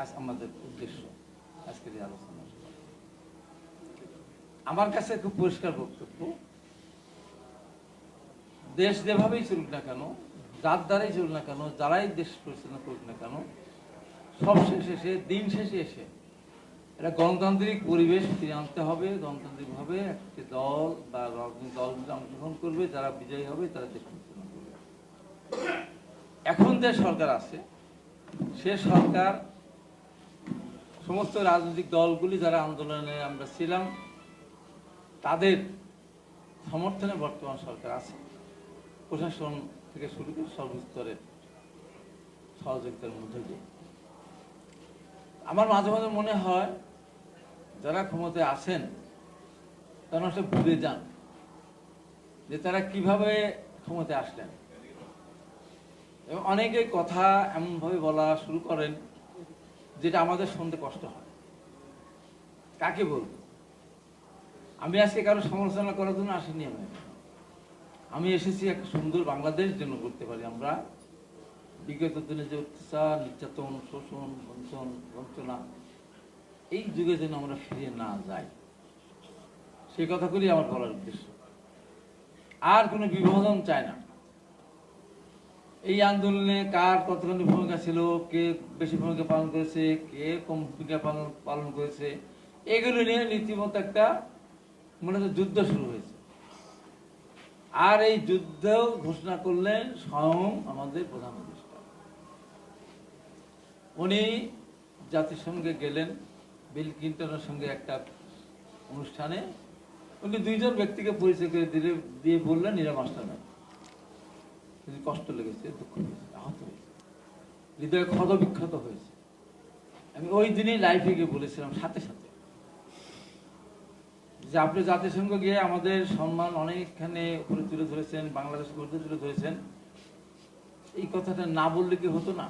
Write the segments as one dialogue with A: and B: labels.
A: আজ আমাদের উদ্দেশ্য আজকের এই আলোচনা আমার কাছে খুব পরিষ্কার বক্তব্য, দেশ যেভাবেই চলুক না কেন, যার দ্বারাই চলুক না কেন, যারাই দেশ পরিচালনা করুক না কেন, সব শেষে এসে, দিন শেষে এসে এটা গণতান্ত্রিক পরিবেশ ফিরিয়ে আনতে হবে, গণতান্ত্রিকভাবে একটি দল বা রাজনৈতিক দল অংশগ্রহণ করবে, যারা বিজয়ী হবে, তারা দেশ পরিচালনা করবে। এখন যে সরকার আছে, সে সরকার সমস্ত রাজনৈতিক দলগুলি যারা আন্দোলনে আমরা ছিলাম, তাদের সমর্থনে বর্তমান সরকার আছে। প্রশাসন থেকে শুরু করে সর্বস্তরের সহযোগিতার মধ্যে দিয়ে। আমার মাঝে মাঝে মনে হয়, যারা ক্ষমতায় আসেন তারা সে ভুলে যান যে তারা কীভাবে ক্ষমতায় আসলেন। এবং অনেকে কথা এমনভাবে বলা শুরু করেন যেটা আমাদের শুনতে কষ্ট হয়। কাকে বলব? আমি আজকে কারও সমালোচনা করার জন্য আসিনি আমি। আমি এসেছি একটা সুন্দর বাংলাদেশ জন্য করতে পারি আমরা। বিগত দিনে যে অত্যাচার, নির্যাতন, শোষণ, বঞ্চন, বঞ্চনা, এই যুগে যেন আমরা ফিরে না যাই। সেই কথাগুলি আমার বলার উদ্দেশ্য। আর কোনো বিভাজন চায় না। এই আন্দোলনে কার কতখানি ভূমিকা ছিল? কে বেশি ভূমিকা পালন করেছে? কে কম ভূমিকা পালন পালন করেছে? এগুলো নিয়ে রীতিমতো একটা মনে হচ্ছে যুদ্ধ শুরু হয়েছে। আর এই যুদ্ধ ঘোষণা করলেন স্বয়ং আমাদের প্রধান উনি জাতিসংঘে গেলেন, বিল ক্লিন্টনের সঙ্গে একটা অনুষ্ঠানে। উনি দুইজন ব্যক্তিকে পরিচয় করে দিলে দিয়ে বললেন, এরা মাস্টার নাই কিন্তু কষ্ট লেগেছে, দুঃখ লেগেছে, আহত হয়েছে। হৃদয় ক্ষত বিক্ষত হয়েছে। আমি ওই দিনই লাইফে গিয়ে বলেছিলাম, সাথে সাথে। যে আপনি জাতিসংঘ গিয়ে আমাদের সম্মান অনেকখানে উপরে তুলে ধরেছেন, বাংলাদেশ গড়তে তুলে ধরেছেন। এই কথাটা না বললে কি হতো না?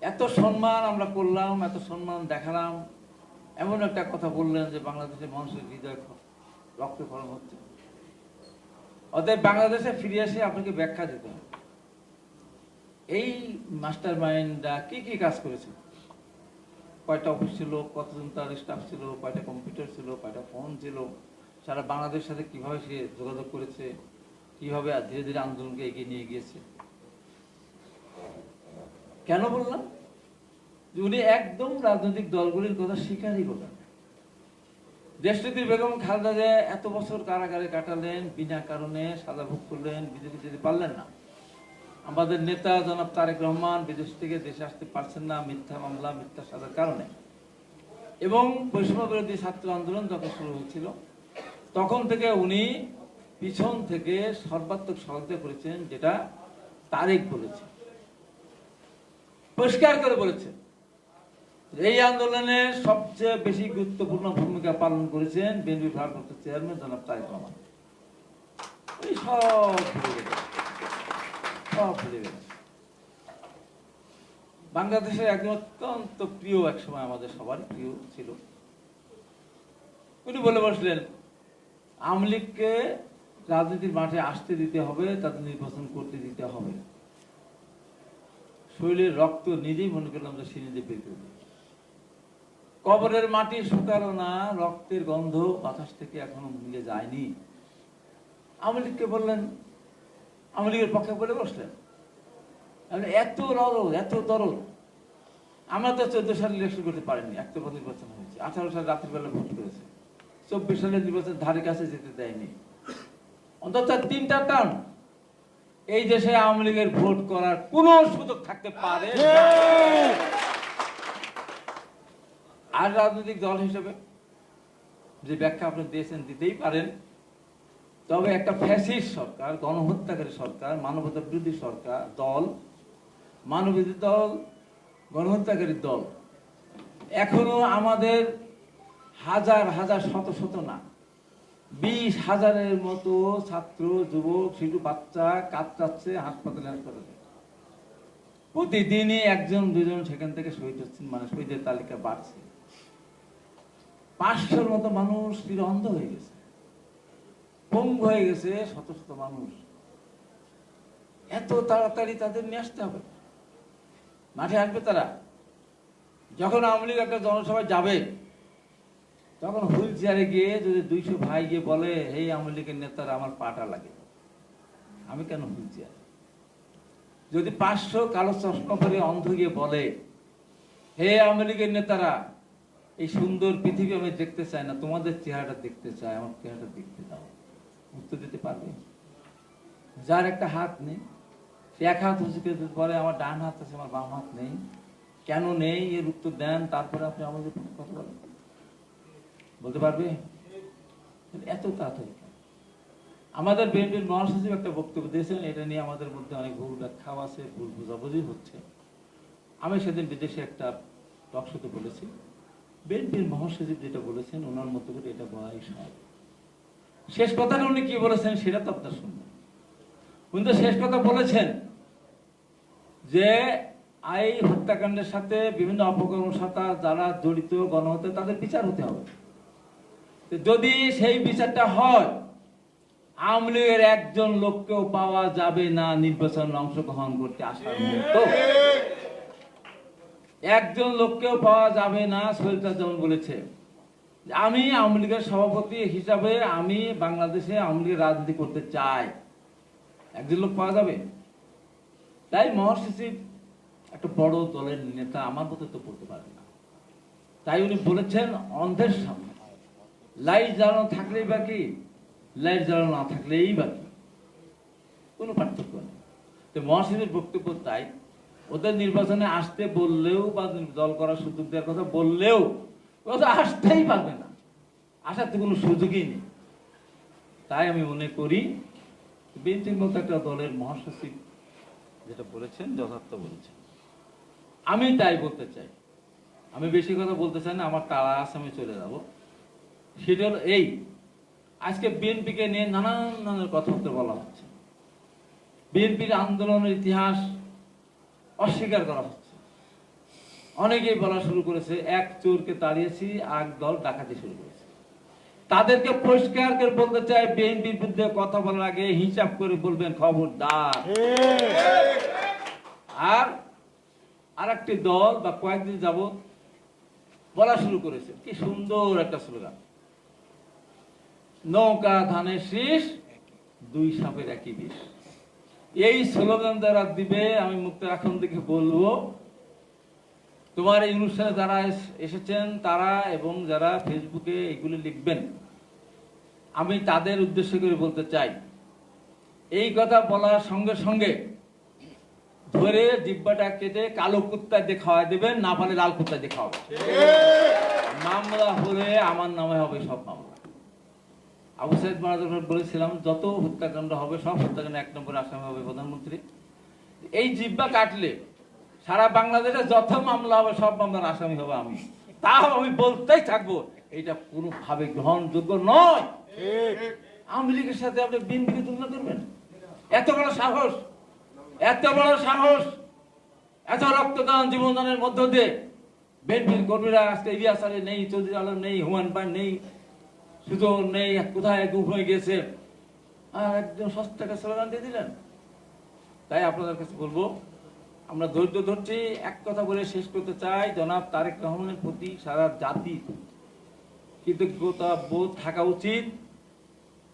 A: এত সম্মান আমরা করলাম, এত সম্মান দেখালাম। এমন একটা কথা বললেন যে বাংলাদেশের মানুষের হৃদয় রক্তক্ষরণ হচ্ছে। অতএব বাংলাদেশে ফিরে এসে আপনাকে ব্যাখ্যা দিতে হবে। এই মাস্টার মাইন্ডরা কি কি কাজ করেছে? কয়টা অফিস ছিল, কতজন তার স্টাফ ছিল, কয়টা কম্পিউটার ছিল, কয়টা ফোন ছিল, সারা বাংলাদেশের সাথে কীভাবে সে যোগাযোগ করেছে, কীভাবে ধীরে ধীরে আন্দোলনকে এগিয়ে নিয়ে গিয়েছে? কেন বললাম? উনি একদম রাজনৈতিক দলগুলির কথা স্বীকারই করলেন দেশটির বেগম খালেদা যে এত বছর কারাগারে কাটালেন, বিনা কারণে সাজা ভোগ করলেন, বিদেশে যেতে পারলেন না। আমাদের নেতা জনাব তারেক রহমান বিদেশ থেকে দেশে আসতে পারছেন না মিথ্যা মামলা, মিথ্যা সাজার কারণে। এবং বৈষম্য বিরোধী ছাত্র আন্দোলন যখন শুরু হয়েছিল, তখন থেকে উনি পিছন থেকে সর্বাত্মক সহযোগিতা করেছেন, যেটা তারেক বলেছে। পরিষ্কার করে বলেছেন এই আন্দোলনে সবচেয়ে বেশি গুরুত্বপূর্ণ ভূমিকা পালন করেছেন বিএনপি ভারপ্রাপ্ত চেয়ারম্যান জনাব এই সব বাংলাদেশের একজন অত্যন্ত প্রিয় এক সময় আমাদের সবার প্রিয় ছিল। উনি বলে বসলেন, আওয়ামী লীগকে রাজনীতির মাঠে আসতে দিতে হবে, তাদের নির্বাচন করতে দিতে হবে। শরীরের রক্ত নিজেই মনে করলাম যে সে নিজে বের করে। কবরের মাটি শুকালো না, রক্তের গন্ধ বাতাস থেকে এখনও মিলে যায়নি। আওয়ামী লীগকে বললেন, আওয়ামী লীগের পক্ষে বলে বসলেন। এত রদল এত তরল আমরা তো চোদ্দ সালে ইলেকশন করতে পারিনি একটা নির্বাচন হয়েছে। আঠারো সালে রাত্রিবেলা ভোট করেছে চব্বিশ সালে নির্বাচন ধারে কাছে যেতে দেয়নি। অন্তত তিনটা টার্ম এই দেশে আওয়ামী লীগের ভোট করার কোনো সুযোগ থাকতে পারে না। আর রাজনৈতিক দল হিসেবে যে ব্যাখ্যা আপনি দিয়েছেন দিতেই পারেন। তবে একটা ফ্যাসিস্ট সরকার, গণহত্যাকারী সরকার, মানবতা বিরোধী সরকার, দল মানবতার দল, গণহত্যাকারী দল, এখনও আমাদের হাজার হাজার, শত শত না, বিশ হাজারের মতো ছাত্র, যুবক, শিশু, বাচ্চা কাতরাচ্ছে হাসপাতালে হাসপাতালে। প্রতিদিনই একজন, দুজন সেখান থেকে শহীদ হচ্ছেন মানে শহীদের তালিকা বাড়ছে। পাঁচশোর মতো মানুষ অন্ধ হয়ে গেছে। পঙ্গু হয়ে গেছে শত শত মানুষ। এত তাড়াতাড়ি তাদের নিয়ে আসতে হবে। মাঠে আসবে তারা। যখন আওয়ামী লীগ একটা জনসভায় যাবে, তখন হুইল চেয়ারে গিয়ে যদি দুইশো ভাই গিয়ে বলে এই আওয়ামী লীগের নেতারা, আমার পাটা লাগে। আমি কেন হুইল চেয়ার? যদি পাঁচশো কালো চশমা করে অন্ধ গিয়ে বলে হে আওয়ামী লীগের নেতারা এই সুন্দর পৃথিবী আমি দেখতে চাই না, তোমাদের চেহারাটা দেখতে চাই, আমার চেহারাটা দেখতে দাও। উত্তর দিতে পারবে? যার একটা হাত নেই, সে এক হাত উঁচুকে বলে আমার ডান হাত আছে, আমার বাম হাত নেই। কেন নেই? এর উত্তর দেন, তারপরে আপনি আমাদের কথা বলেন। বলতে পারবে? এত তাড়াতাড়ি? আমাদের বিএনপির মহাসচিব একটা বক্তব্য দিয়েছেন এটা নিয়ে আমাদের মধ্যে অনেক ভুল ব্যাখ্যাও আছে, ভুল বোঝাবুঝি হচ্ছে। আমি সেদিন বিদেশে একটা টকশোতে বলেছি। বিএনপির মহাসচিব যেটা বলেছেন, ওনার মতো করে এটা বলাই সহজ। শেষ কথাটা উনি কি বলেছেন সেটা তো আপনার শুনবেন। উনি তো শেষ কথা বলেছেন যে এই হত্যাকাণ্ডের সাথে বিভিন্ন অপকর্মের সাথে যারা জড়িত, গণহত্যা, তাদের বিচার হতে হবে। যদি সেই বিচারটা হয়, আওয়ামী লীগের একজন লোককেও পাওয়া যাবে না নির্বাচনে অংশগ্রহণ করতে আসার মতো। একজন লোককেও পাওয়া যাবে না, সৈয়দা যেমন বলেছে। আমি আওয়ামী লীগের সভাপতি হিসাবে আমি বাংলাদেশে আওয়ামী লীগের রাজনীতি করতে চাই। একজন লোক পাওয়া যাবে। তাই মহাসচিব একটা বড় দলের নেতা আমার মতো তো করতে পারে না। তাই উনি বলেছেন, অন্ধের সামনে। লাইট জ্বালানো থাকলেই বাকি লাইট জ্বালানো না থাকলেই বাকি কোনো পার্থক্য নেই। তো মহাসচিবের বক্তব্য তাই। ওদের নির্বাচনে আসতে বললেও বা দল করার সুযোগ দেওয়ার কথা বললেও আসতেই পারবে না। আসার তো কোনো সুযোগই নেই। তাই আমি মনে করি বিএনপির মতো একটা দলের মহাসচিব যেটা বলেছেন, যথার্থ বলেছেন। আমি তাই বলতে চাই। আমি বেশি কথা বলতে চাই না, আমার তাড়া আছে, আমি চলে যাব। সেটা হলো এই, আজকে বিএনপিকে নিয়ে নানান নানান কথাবার্তা বলা হচ্ছে। বিএনপির আন্দোলনের ইতিহাস অস্বীকার করা হচ্ছে। অনেকেই বলা শুরু করেছে, এক চোরকে তাড়িয়েছি এক দল ডাকাতি শুরু করেছে। তাদেরকে পরিষ্কার করে বলতে চাই, বিএনপির বিরুদ্ধে কথা বলার আগে হিসাব করে বলবেন, খবরদার। আর আরেকটি দল বা কয়েকদিন যাবত বলা শুরু করেছে, কি সুন্দর একটা স্লোগান। নৌকা, ধানের শীষ, দুই সাপের একই বিষ। এই স্লোগান যারা দিবে আমি মুক্ত এখন থেকে বলব তোমার এই অনুষ্ঠানে যারা এসেছেন তারা এবং যারা ফেসবুকে এগুলি লিখবেন আমি তাদের উদ্দেশ্য করে বলতে চাই। এই কথা বলার সঙ্গে সঙ্গে ধরে জিব্বাটা কেটে কালো কুত্তা দিয়ে খাওয়াই দেবেন না পারে লাল কুত্তা দিয়ে খাওয়াবে মামলা হলে আমার নামে হবে সব মামলা। আবু সাইদ মারাজ বলেছিলাম, যত হত্যাকাণ্ড হবে, সব হত্যাকাণ্ড এক নম্বর আসামি হবে প্রধানমন্ত্রী। এই জিব্বা কাটলে সারা বাংলাদেশে যত মামলা হবে, সব মামলার আসামি হবে আমি। তাও আমি বলতেই থাকব, এটা কোনোভাবে গ্রহণযোগ্য নয়। লীগের সাথে আপনি বিএনপিকে তুলনা করবেন? এত বড় সাহস, এত বড় সাহস, এত রক্তদান জীবনদানের মধ্য দিয়ে বিএনপির কর্মীরা আজকে ইলিয়াস আলী নেই, চৌধুরী আলম নেই হুমান পান নেই সুজন নেই কোথায় গুম হয়ে গেছে আর একদম সস্তাকে স্লোগান দিয়ে দিলেন। তাই আপনাদের কাছে বলব, আমরা ধৈর্য ধরছি, এক কথা বলে শেষ করতে চাই। জনাব তারেক রহমানের প্রতি সারা জাতি কৃতজ্ঞতা বোধ থাকা উচিত।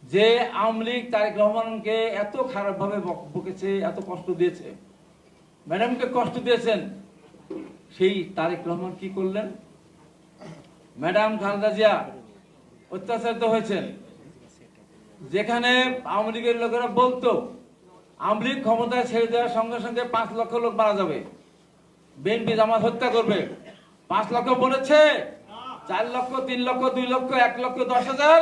A: যে আওয়ামী লীগ তারেক রহমানকে এত খারাপভাবে বক- বকেছে, এত কষ্ট দিয়েছে, ম্যাডামকে কষ্ট দিয়েছেন, সেই তারেক রহমান কি করলেন? ম্যাডাম খালেদা জিয়া অত্যাচারিত হয়েছেন। যেখানে আওয়ামী লীগের লোকেরা বলতো, আওয়ামী লীগ ক্ষমতায় ছেড়ে দেওয়ার সঙ্গে সঙ্গে পাঁচ লক্ষ লোক মারা যাবে। বিএনপি জামাত হত্যা করবে। পাঁচ লক্ষ বলেছে, চার লক্ষ, তিন লক্ষ, দুই লক্ষ, এক লক্ষ, দশ হাজার।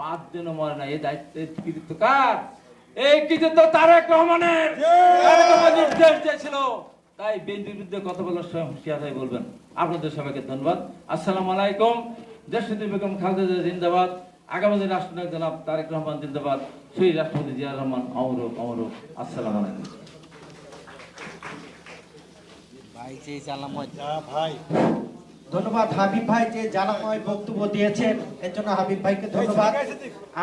A: পাঁচ দিনও মরে না, এই দায়িত্বের কৃতিত্ব কার? এই কৃতিত্ব তারেক রহমানের। নির্দেশ দিয়েছিল। তাই বিএনপির বিরুদ্ধে কথা বলার সময় হুঁশিয়ার বলবেন। আপনাদের সবাইকে ধন্যবাদ। আসসালামু আলাইকুম। দেশনেত্রী বেগম খালেদা জিন্দাবাদ আগামী দিন রাষ্ট্রনায়ক জনাব তারেক রহমান জিন্দাবাদ শহীদ রাষ্ট্রপতি জিয়া রহমান অমরক অমরক আসসালামু আলাইকুম।
B: ধন্যবাদ হাবিব ভাই যে জ্বালাময় বক্তব্য দিয়েছেন। এর জন্য হাবিব ভাইকে ধন্যবাদ।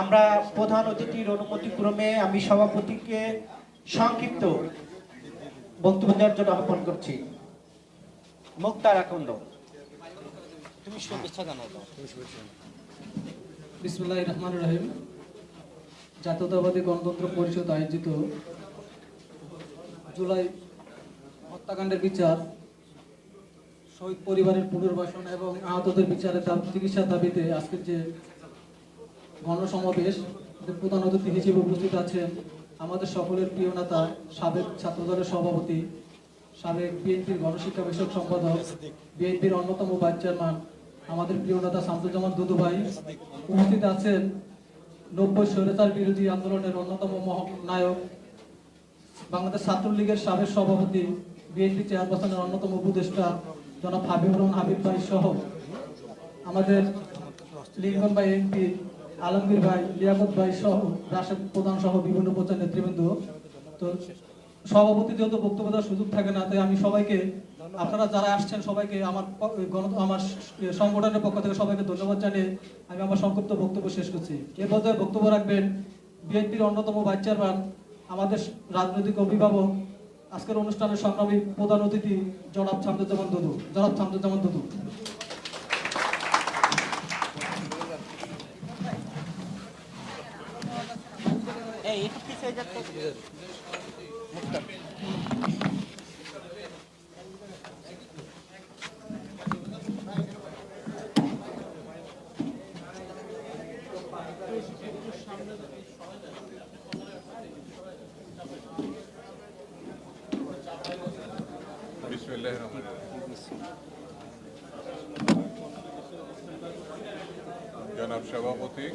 B: আমরা প্রধান অতিথির অনুমতি ক্রমে আমি সভাপতিকে সংক্ষিপ্ত বক্তব্য দেওয়ার জন্য আহ্বান করছি। মুক্তার আকন্দ।
C: রহমান রহিম। জাতীয়তাবাদী গণতন্ত্র পরিষদ আয়োজিত জুলাই হত্যাকাণ্ডের বিচার, শহীদ পরিবারের পুনর্বাসন এবং আহতদের দাবি চিকিৎসার দাবিতে আজকের যে গণসমাবেশ প্রধান অতিথি হিসেবে উপস্থিত আছেন আমাদের সকলের প্রিয় নেতা, সাবেক ছাত্রদলের সভাপতি, সাবেক বিএনপির গণশিক্ষা বিষয়ক সম্পাদক, বিএনপির অন্যতম ভাইস চেয়ারম্যান আমাদের প্রিয় নেতা শামসুজ্জামান দুদু ভাই উপস্থিত আছেন। নব্বই স্বৈরাচার বিরোধী আন্দোলনের অন্যতম মহ- নায়ক বাংলাদেশ ছাত্রলীগের সাবেক সভাপতি, বিএনপি চেয়ারপারসনের অন্যতম উপদেষ্টা জনাব হাবিবুর রহমান হাবিব ভাই সহ আমাদের লিঙ্গন ভাই, এমপি, আলমগীর ভাই, লিয়াকত ভাই সহ রাশেদ প্রধান সহ বিভিন্ন প্রচার নেতৃবৃন্দ। তো সভাপতি যেহেতু বক্তব্য দেওয়ার সুযোগ থাকে না, তাই আমি সবাইকে আপনারা যারা আসছেন সবাইকে আমার গণ আমার সংগঠনের পক্ষ থেকে সবাইকে ধন্যবাদ জানিয়ে আমি আমার সংক্ষিপ্ত বক্তব্য শেষ করছি। এ পর্যায়ে বক্তব্য রাখবেন বিএনপির অন্যতম ভাইস চেয়ারম্যান আমাদের রাজনৈতিক অভিভাবক আজকের অনুষ্ঠানের সংগ্রামী প্রধান অতিথি জনাব শামদুজ্জামান দুদু। জনাব শামদুজ্জামান দুদু।
D: এই একটু পিছিয়ে যাক তো মুক্তা
E: বিসমিল্লাহির রহমানির রহিম। জনাব সভাপতি।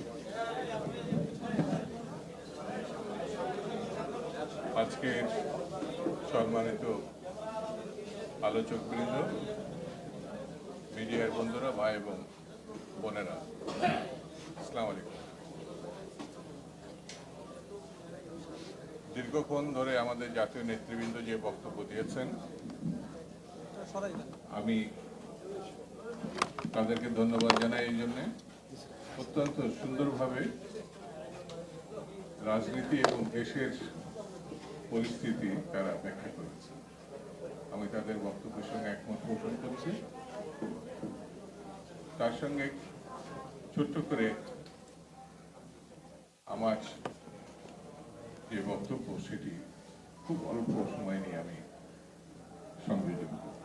E: আজকের সম্মানিত আলোচকবৃন্দ মিডিয়ার বন্ধুরা ভাই এবং বোনেরা। আসসালামু আলাইকুম। দীর্ঘক্ষণ ধরে আমাদের জাতীয় নেতৃবৃন্দ যে বক্তব্য দিয়েছেন, আমি তাদেরকে ধন্যবাদ জানাই এই জন্যে। অত্যন্ত সুন্দরভাবে রাজনীতি এবং দেশের পরিস্থিতি তারা ব্যাখ্যা করেছে আমি তাদের বক্তব্যের সঙ্গে একমত পোষণ করছি। তার সঙ্গে ছোট্ট করে আমার যে বক্তব্য সেটি খুব অল্প সময় নিয়ে আমি সংযোজন করব।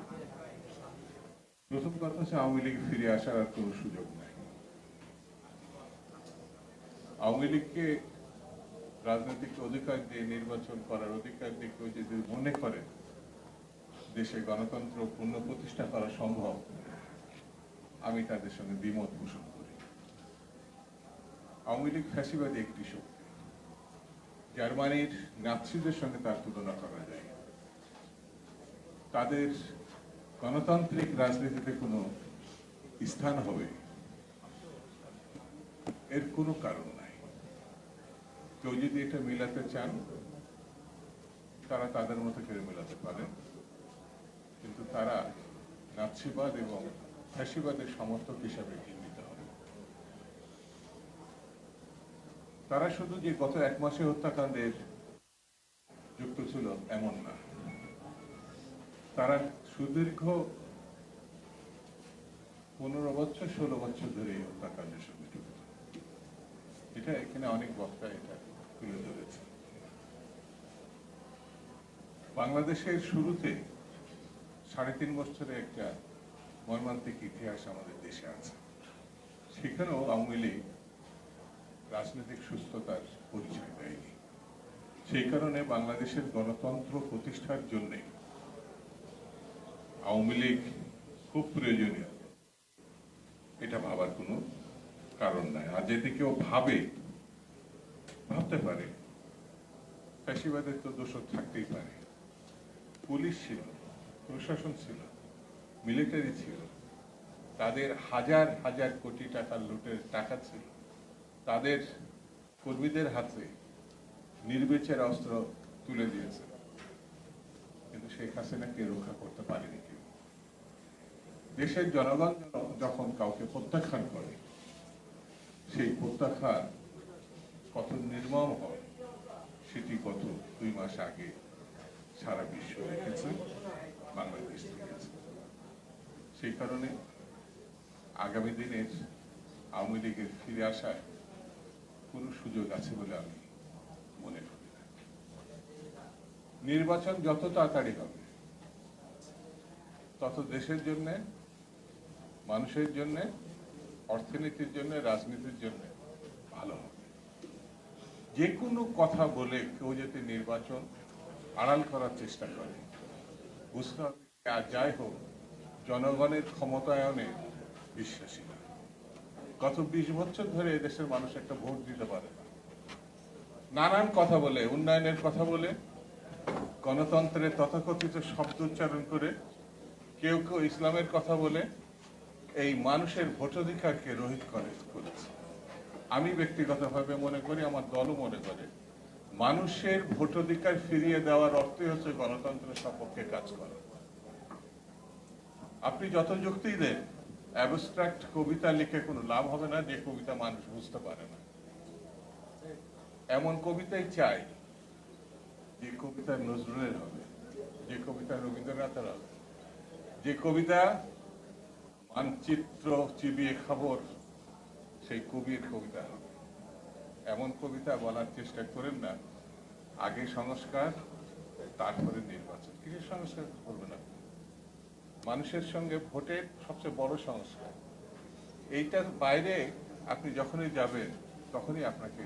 E: প্রথম কথা হচ্ছে আওয়ামী লীগ ফিরে আসার আর কোনো সুযোগ নাই। আওয়ামী লীগকে রাজনৈতিক অধিকার দিয়ে নির্বাচন করার অধিকার দিয়ে কেউ যদি মনে করে দেশে গণতন্ত্র পূর্ণ প্রতিষ্ঠা করা সম্ভব, আমি তাদের সঙ্গে দ্বিমত পোষণ করি। আওয়ামী লীগ ফ্যাসিবাদী একটি শক্তি। জার্মানির নাৎসিদের সঙ্গে তার তুলনা করা যায়। তাদের গণতান্ত্রিক রাজনীতিতে কোনো স্থান হবে? এর কোনো কারণ নাই। কেউ যদি এটা মিলাতে চান, তারা তাদের মতো করে মেলাতে পারেন। কিন্তু তারা নাৎসিবাদ এবং ফ্যাসিবাদের সমর্থক হিসাবে চিহ্নিত হবে তারা শুধু যে গত এক মাসে হত্যাকাণ্ডের যুক্ত ছিল, এমন না। তারা সুদীর্ঘ পনেরো বছর, ষোলো বছর ধরে হত্যাকাণ্ডের সঙ্গে যুক্ত। এটা এখানে অনেক বক্তা এটা তুলে ধরেছে। বাংলাদেশের শুরুতে সাড়ে তিন বছরে একটা মর্মান্তিক ইতিহাস আমাদের দেশে আছে। সেখানেও আওয়ামী লীগ রাজনৈতিক সুস্থতার পরিচয় দেয়নি। সেই কারণে বাংলাদেশের গণতন্ত্র প্রতিষ্ঠার জন্যে আওয়ামী লীগ খুব প্রয়োজনীয়। এটা ভাবার কোনো কারণ নাই। আর যদি কেউ ভাবে, ভাবতে পারে, ফ্যাসিবাদের তো দোষ থাকতেই পারে। পুলিশ ছিল, প্রশাসন ছিল, মিলিটারি ছিল, তাদের হাজার হাজার কোটি টাকার লুটের টাকা ছিল। তাদের কর্মীদের হাতে নির্বিচার অস্ত্র তুলে দিয়েছে। কিন্তু শেখ হাসিনাকে রক্ষা করতে পারেনি কেউ। দেশের জনগণ যখন কাউকে প্রত্যাখ্যান করে, সেই প্রত্যাখ্যান কত নির্মম হয়, সেটি গত দুই মাস আগে সারা বিশ্ব দেখেছে, বাংলাদেশ দেখেছে। সেই কারণে আগামী দিনের আওয়ামী লীগের ফিরে আসার কোনো সুযোগ আছে বলে আমি মনে করি না। নির্বাচন যত তাড়াতাড়ি হবে, তত দেশের জন্য, মানুষের জন্য, অর্থনীতির জন্য, রাজনীতির জন্য ভালো হবে। যে কোনো কথা বলে কেউ যাতে নির্বাচন আড়াল করার চেষ্টা করে, বুঝতে হবে আর যাই হোক, জনগণের ক্ষমতায়নে বিশ্বাসী। গত বিশ বছর ধরে এদেশের মানুষ একটা ভোট দিতে পারে না। নানান কথা বলে, উন্নয়নের কথা বলে গণতন্ত্রের তথাকথিত শব্দ উচ্চারণ করে কেউ কেউ ইসলামের কথা বলে এই মানুষের ভোটাধিকারকে রোহিত করে করেছে আমি ব্যক্তিগতভাবে মনে করি, আমার দলও মনে করে, মানুষের ভোটাধিকার ফিরিয়ে দেওয়ার অর্থই হচ্ছে গণতন্ত্রের সপক্ষে কাজ করা। আপনি যত যুক্তি দেন অ্যাবস্ট্রাক্ট কবিতা লিখে কোনো লাভ হবে না, যে কবিতা মানুষ বুঝতে পারে না। এমন কবিতাই চাই, যে কবিতা নজরুলের হবে, যে কবিতা রবীন্দ্রনাথের হবে, যে কবিতা মানচিত্র চিবিয়ে খবর, সেই কবির কবিতা হবে। এমন কবিতা বলার চেষ্টা করেন না, আগে সংস্কার, তারপরে নির্বাচন। কিসের সংস্কার করবেন আপনি? মানুষের সঙ্গে ভোটের সবচেয়ে বড় সংস্কার। এইটার বাইরে আপনি যখনই যাবেন, তখনই আপনাকে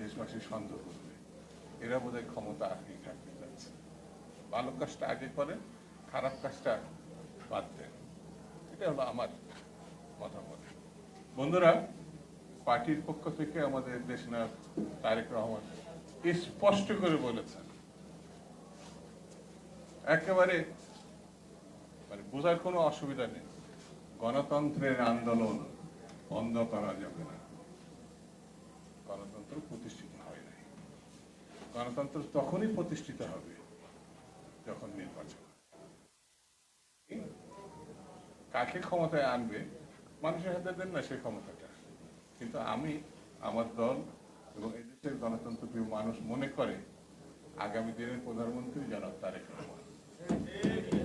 E: দেশবাসী সন্দেহ করবে। এরা বোধহয় ক্ষমতা আগেই রাখতে যাচ্ছে। ভালো কাজটা আগে করেন, খারাপ কাজটা বাদ দেন। এটা হলো আমার মতামত। বন্ধুরা, পার্টির পক্ষ থেকে আমাদের দেশ নায়ক তারেক রহমান স্পষ্ট করে বলেছেন, একেবারে বোঝার কোনো অসুবিধা নেই। গণতন্ত্রের আন্দোলন বন্ধ করা যাবে না। গণতন্ত্র প্রতিষ্ঠিত হয় নাই। গণতন্ত্র তখনই প্রতিষ্ঠিত হবে যখন নির্বাচন কাকে ক্ষমতায় আনবে? মানুষের হাতে দেন না সেই ক্ষমতাটা। কিন্তু আমি, আমার দল এবং এদেশের গণতন্ত্র প্রিয় মানুষ মনে করে, আগামী দিনের প্রধানমন্ত্রী জনাব তারেক রহমান।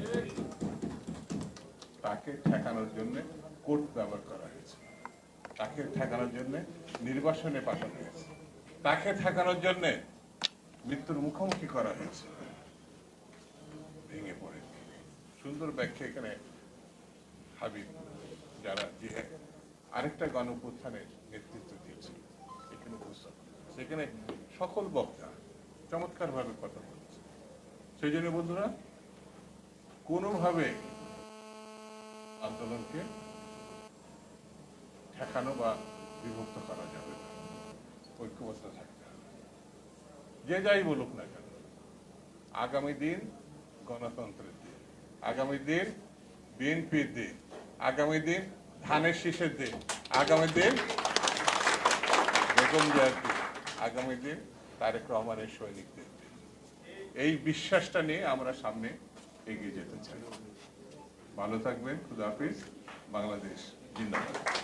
E: তাকে ঠেকানোর জন্য কোর্ট ব্যবহার করা হয়েছে। তাকে ঠেকানোর জন্য নির্বাসনে পাঠানো হয়েছে। তাকে ঠেকানোর জন্য মৃত্যুর মুখোমুখি করা হয়েছে। ভেঙে পড়ে। সুন্দর ব্যাখ্যা এখানে হাবিব, যারা যে আরেকটা গণপ্রথানের নেতৃত্ব দিয়েছিল এখানে উপস্থিত। সেখানে সকল বক্তা চমৎকার ভাবে কথা বলেছে। সেই জন্য বন্ধুরা, কোনোভাবে আন্দোলনকে ঠেকানো বা বিভক্ত করা যাবে না। ঐক্যবদ্ধ থাকতে হবে। যে যাই বলুক না কেন, আগামী দিন গণতন্ত্রের দিন, আগামী দিন বিএনপির দিন, আগামী দিন ধানের শীষের দিন, আগামী দিন বেগম জয়ন্তী আগামী দিন তারেক রহমানের সৈনিকদের এই বিশ্বাসটা নিয়ে আমরা সামনে এগিয়ে যেতে চাই। ভালো থাকবেন খুদা হাফিজ বাংলাদেশ জিন্দাবাদ।